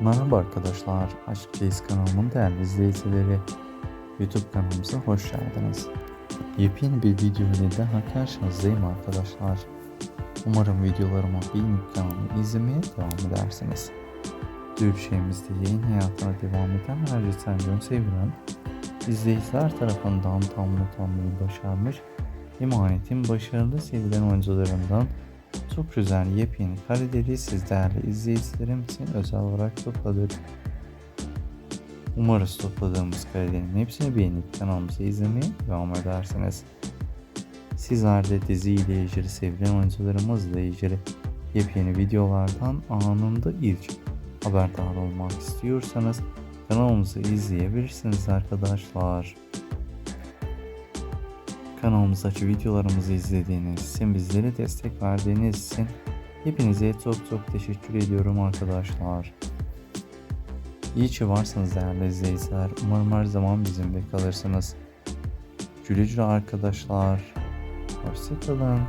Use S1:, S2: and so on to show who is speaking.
S1: Merhaba arkadaşlar, Aşk Reis kanalımın değerli izleyicileri. YouTube kanalımıza hoş geldiniz. Yepyeni bir video ile daha karşınızdayım arkadaşlar. Umarım videolarımı beğenip kanalımı izlemeye devam edersiniz. Ülkemizde yayın hayatına devam eden her gün sevilen izleyiciler tarafından tamamlamayı başarmış emanetin başarılı sevilen oyuncularından güzel yepyeni kareleri siz değerli izleyicilerim için özel olarak topladık. Umarız topladığımız karelerin hepsini beğenip kanalımızı izlemeye devam edersiniz. Sizler de dizi ile ilgili sevilen oyuncularımızla ilgili yepyeni videolardan anında ilk haberdar olmak istiyorsanız kanalımızı izleyebilirsiniz arkadaşlar. Kanalımızdaki videolarımızı izlediğiniz için, bizlere destek verdiğiniz için hepinize çok çok teşekkür ediyorum arkadaşlar. İyi ki varsınız değerli izleyiciler. Umarım her zaman bizimle kalırsınız. Güle güle arkadaşlar. Hoşçakalın.